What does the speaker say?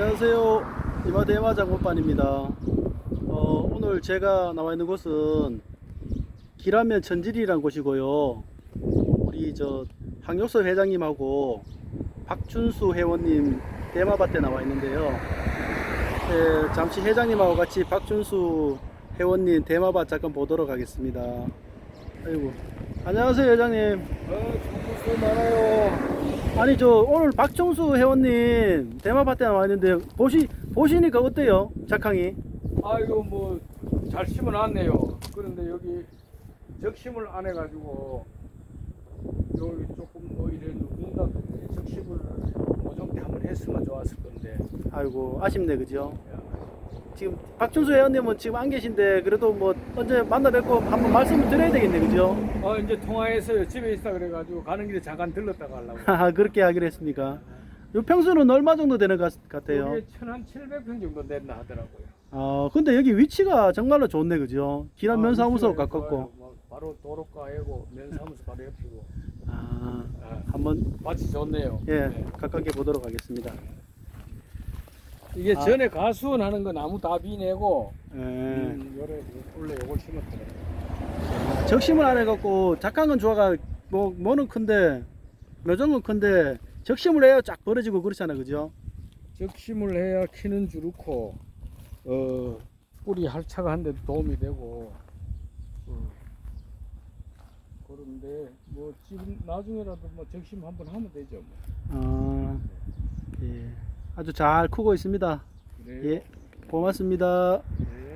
안녕하세요. 이마대마 장모반입니다. 어, 오늘 제가 나와 있는 곳은 기라면 천질이라는 곳이고요. 우리 저 황효서 회장님하고 박준수 회원님 대마밭에 나와 있는데요. 네, 잠시 회장님하고 같이 박준수 회원님 대마밭 잠깐 보도록 하겠습니다. 아이고. 안녕하세요. 어, 정말 수고 많아요. 아니 저 오늘 박종수 회원님 대마밭에 나와 있는데 보시 보시니까 어때요 작황이? 아이고 뭐잘 심어놨네요. 그런데 여기 적심을 안 해가지고 여기 조금 뭐 이래 누군가 적심을 모종 때 한번 했으면 좋았을 건데. 아이고 아쉽네 그죠? 지금 박준수 회원님은 지금 안 계신데 그래도 뭐 언제 만나 뵙고 한번 말씀을 드려야 되겠네 그죠? 어 이제 통화해서요. 집에 있다 그래가지고 가는 길에 잠깐 들렀다 가려고. 하하 그렇게 하기로 했습니까? 요 평수는 얼마 정도 되는 것 같아요? 여기 천한 700평 정도 됐나 하더라고요. 어 근데 여기 위치가 정말로 좋네 그죠? 기란 아, 면사무소 위치가 가깝고 좋아요. 뭐 바로 도로가이고 면사무소 바로 옆이고. 아 아, 한번 마치 좋네요. 예 네. 가깝게 보도록 하겠습니다. 이게 아. 전에 가수원 하는 거 나무 다 비내고 예. 음, 요래 원래 요걸 심었더라고요. 적심을 안 해갖고 작황은 좋아가 뭐 뭐는 큰데 묘정은 큰데 적심을 해야 쫙 벌어지고 그렇잖아 그죠? 적심을 해야 키는 주르고 어 뿌리 할차가 한데 도움이 되고 어, 그런데 뭐 지금 나중에라도 뭐 적심 한번 하면 되죠. 뭐. 아, 예. 아주 잘 크고 있습니다. 그래요? 예, 고맙습니다. 네.